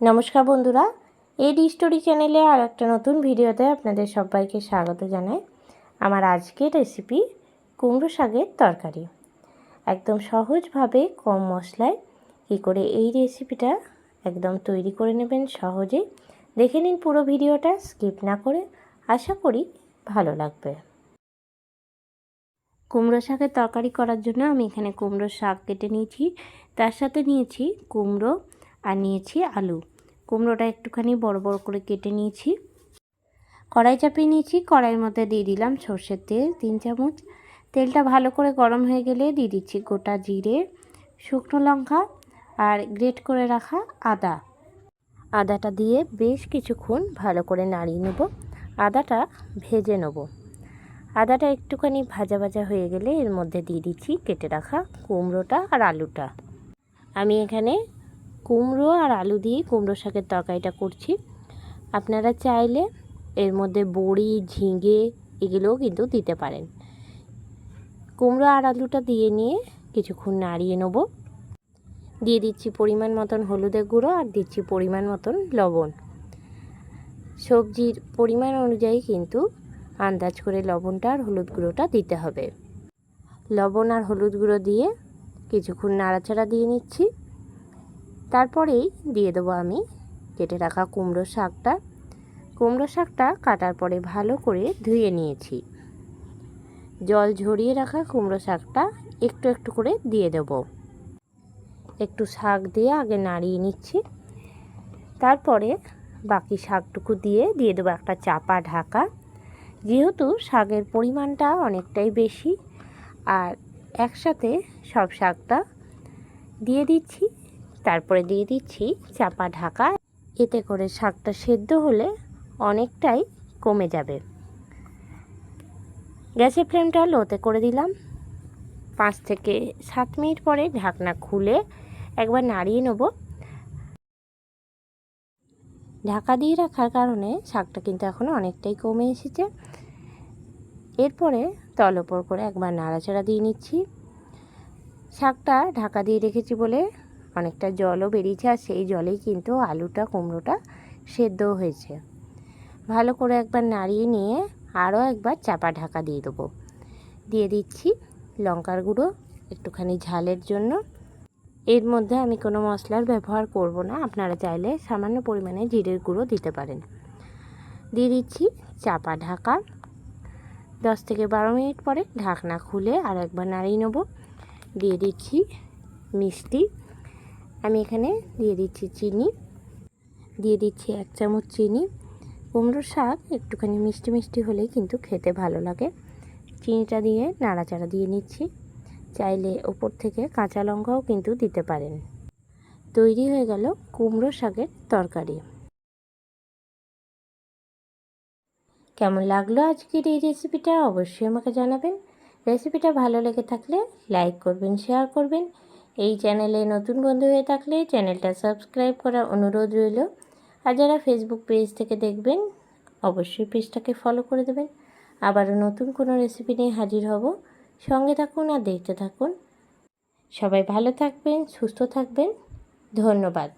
নমস্কার বন্ধুরা এডি স্টোরি চ্যানেলে আর একটা নতুন ভিডিওতে আপনাদের সবাইকে স্বাগত জানাই। আমার আজকের রেসিপি কুমড়ো শাকের তরকারি। একদম সহজভাবে কম মশলায় কী করে এই রেসিপিটা একদম তৈরি করে নেবেন সহজেই। দেখে নিন পুরো ভিডিওটা স্কিপ না করে আশা করি ভালো লাগবে। কুমড়ো শাকের তরকারি করার জন্য আমি এখানে কুমড়ো শাক কেটে নিয়েছি, তার সাথে নিয়েছি কুমড়ো আর নিয়েছি আলু। কুমড়োটা একটুখানি বড় বড় করে কেটে নিয়েছি। কড়াই চাপিয়ে নিয়েছি, কড়াইয়ের মধ্যে দিয়ে দিলাম সর্ষের তেল, তিন চামচ। তেলটা ভালো করে গরম হয়ে গেলে দিয়ে দিচ্ছি গোটা জিরে, শুকনো লঙ্কা আর গ্রেট করে রাখা আদা। আদাটা দিয়ে বেশ কিছুক্ষণ ভালো করে নাড়িয়ে নেব। আদাটা ভেজে নেব। আদাটা একটুখানি ভাজা ভাজা হয়ে গেলে এর মধ্যে দিয়ে দিচ্ছি কেটে রাখা কুমড়োটা আর আলুটা। আমি এখানে কুমড়ো আর আলু দিয়ে কুমড়ো শাকের তরকারিটা করছি। আপনারা চাইলে এর মধ্যে বড়ি, ঝিঙে এগুলোও কিন্তু দিতে পারেন। কুমড়ো আর আলুটা দিয়ে নিয়ে কিছুক্ষণ নাড়িয়ে নেব। দিয়ে দিচ্ছি পরিমাণ মতন হলুদের গুঁড়ো আর দিচ্ছি পরিমাণ মতন লবণ। সবজির পরিমাণ অনুযায়ী কিন্তু আন্দাজ করে লবণটা আর হলুদ গুঁড়োটা দিতে হবে। লবণ আর হলুদ গুঁড়ো দিয়ে কিছুক্ষণ নাড়াচাড়া দিয়ে নিচ্ছি। তারপরেই দিয়ে দেবো আমি কেটে রাখা কুমড়ো শাকটা। কুমড়ো শাকটা কাটার পরে ভালো করে ধুয়ে নিয়েছি। জল ঝরিয়ে রাখা কুমড়ো শাকটা একটু একটু করে দিয়ে দেব। একটু শাক দিয়ে আগে নাড়িয়ে নিচ্ছি। তারপরে বাকি শাকটুকু দিয়ে দিয়ে দেবো একটা চাপা ঢাকা। যেহেতু শাকের পরিমাণটা অনেকটাই বেশি, আর একসাথে সব শাকটা দিয়ে দিচ্ছি। তারপরে দিয়ে দিচ্ছি চাপা ঢাকা। এতে করে শাকটা সেদ্ধ হলে অনেকটাই কমে যাবে। গ্যাসের ফ্লেমটা লোতে করে দিলাম। পাঁচ থেকে সাত মিনিট পরে ঢাকনা খুলে একবার নাড়িয়ে নেব। ঢাকা দিয়ে রাখার কারণে শাকটা কিন্তু এখন অনেকটাই কমে এসেছে। এরপরে তল ওপর করে একবার নাড়াচাড়া দিয়ে নিচ্ছি। শাকটা ঢাকা দিয়ে রেখেছি বলে অনেকটা জলও বেরিয়েছে আর সেই জলেই কিন্তু আলুটা, কুমড়োটা সেদ্ধ হয়েছে। ভালো করে একবার নাড়িয়ে নিয়ে আরও একবার চাপা ঢাকা দিয়ে দেবো। দিয়ে দিচ্ছি লঙ্কার গুঁড়ো একটুখানি ঝালের জন্য। এর মধ্যে আমি কোনো মশলার ব্যবহার করব না, আপনারা চাইলে সামান্য পরিমাণে জিরের গুঁড়ো দিতে পারেন। দিয়ে দিচ্ছি চাপা ঢাকা। দশ থেকে বারো মিনিট পরে ঢাকনা খুলে আর একবার নাড়িয়ে নেব। দিয়ে দিচ্ছি মিষ্টি। আমি এখানে দিয়ে দিচ্ছি চিনি। দিয়ে দিচ্ছি এক চামচ চিনি। কুমড়োর শাক একটুখানি মিষ্টি মিষ্টি হলেই কিন্তু খেতে ভালো লাগে। চিনিটা দিয়ে নাড়াচাড়া দিয়ে নিচ্ছি। চাইলে ওপর থেকে কাঁচা লঙ্কাও কিন্তু দিতে পারেন। তৈরি হয়ে গেল কুমড়ো শাকের তরকারি। কেমন লাগল আজকের এই রেসিপিটা? অবশ্যই আমাকে জানাবেন। রেসিপিটা ভালো লেগে থাকলে লাইক করবেন, শেয়ার করবেন। এই চ্যানেলে নতুন বন্ধু হয়ে থাকলে চ্যানেলটা সাবস্ক্রাইব করার অনুরোধ রইল। আর যারা ফেসবুক পেজ থেকে দেখবেন, অবশ্যই পেজটাকে ফলো করে দেবেন। আবারও নতুন কোনো রেসিপি নিয়ে হাজির হব। সঙ্গে থাকুন আর দেখতে থাকুন। সবাই ভালো থাকবেন, সুস্থ থাকবেন। ধন্যবাদ।